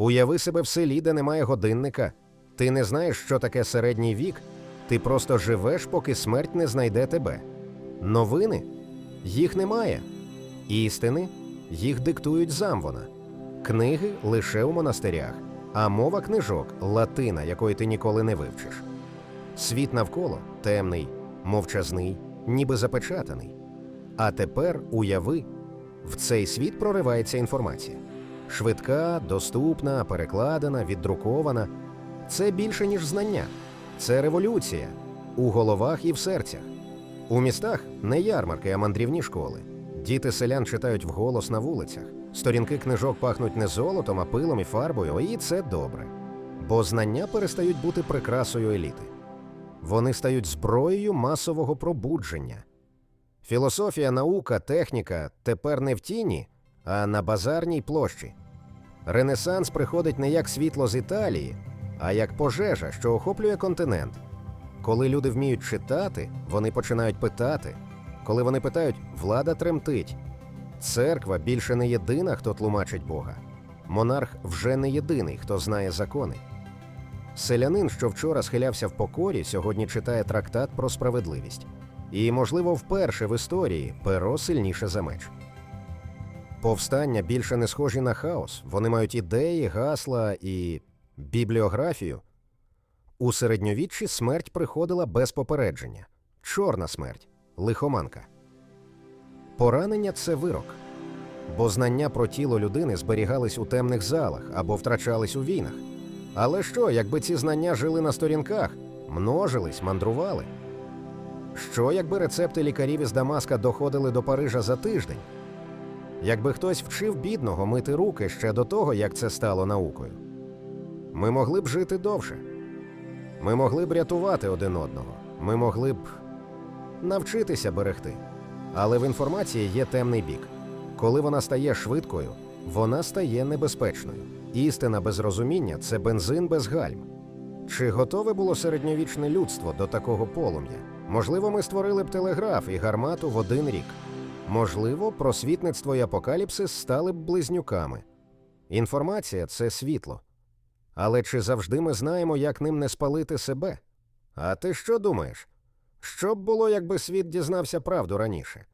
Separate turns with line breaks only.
Уяви себе в селі, де немає годинника. Ти не знаєш, що таке середній вік, ти просто живеш, поки смерть не знайде тебе. Новини їх немає. Істини їх диктують замвона. Книги лише у монастирях, а мова книжок латина, якої ти ніколи не вивчиш. Світ навколо темний, мовчазний, ніби запечатаний. А тепер уяви, в цей світ проривається інформація. Швидка, доступна, перекладена, віддрукована. Це більше, ніж знання. Це революція у головах і в серцях. У містах не ярмарки, а мандрівні школи. Діти селян читають вголос на вулицях. Сторінки книжок пахнуть не золотом, а пилом і фарбою, і це добре. Бо знання перестають бути прикрасою еліти. Вони стають зброєю масового пробудження. Філософія, наука, техніка тепер не в тіні, а на базарній площі. Ренесанс приходить не як світло з Італії, а як пожежа, що охоплює континент. Коли люди вміють читати, вони починають питати. Коли вони питають, влада тремтить. Церква більше не єдина, хто тлумачить Бога. Монарх вже не єдиний, хто знає закони. Селянин, що вчора схилявся в покорі, сьогодні читає трактат про справедливість. І, можливо, вперше в історії перо сильніше за меч. Повстання більше не схожі на хаос. Вони мають ідеї, гасла і бібліографію. У середньовіччі смерть приходила без попередження. Чорна смерть, лихоманка. Поранення це вирок. Бо знання про тіло людини зберігались у темних залах або втрачались у війнах. Але що, якби ці знання жили на сторінках, множились, мандрували? Що, якби рецепти лікарів із Дамаска доходили до Парижа за тиждень? Якби хтось вчив бідного мити руки ще до того, як це стало наукою? Ми могли б жити довше. Ми могли б рятувати один одного. Ми могли б навчитися берегти. Але в інформації є темний бік. Коли вона стає швидкою, вона стає небезпечною. Істина без розуміння це бензин без гальм. Чи готове було середньовічне людство до такого полум'я? Можливо, ми створили б телеграф і гармату в один рік. Можливо, просвітництво і апокаліпсис стали б близнюками. Інформація це світло. Але чи завжди ми знаємо, як ним не спалити себе? А ти що думаєш? Що б було, якби світ дізнався правду раніше?